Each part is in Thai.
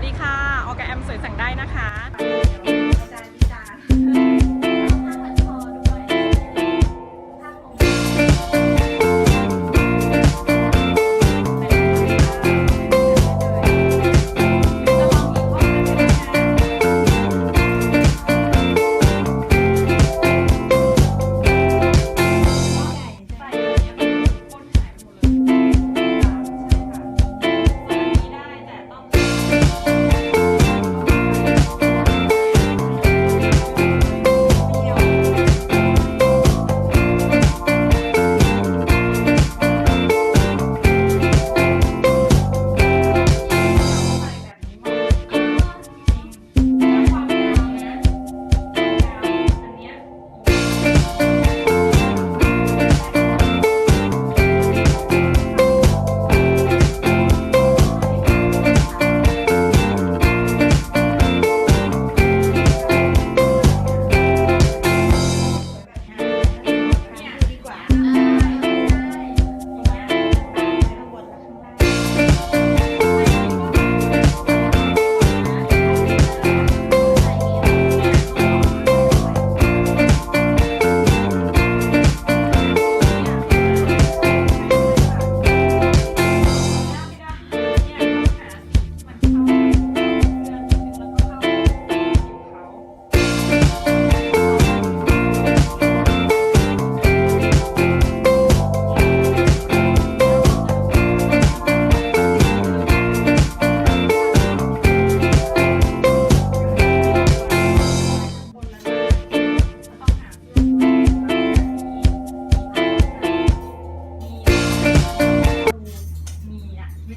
สวัสดีค่ะ ออกแอมสวยสั่งได้นะคะ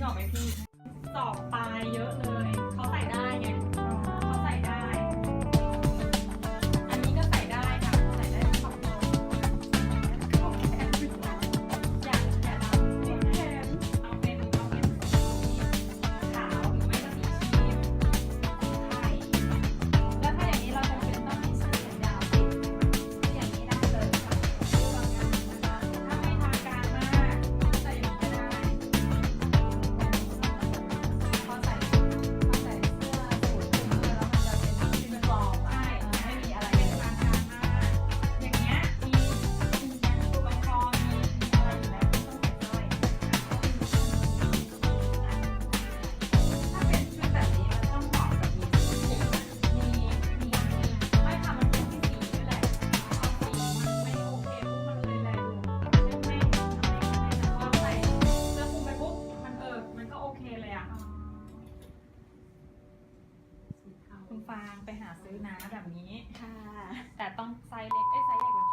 นึออกไหมพี่สอบปลายเยอะเลยางไปหาซื้อน้ำแบบนี้ ค่ะ แต่ต้องไซส์เล็กไอ้ไซส์ใหญ่กว่านี้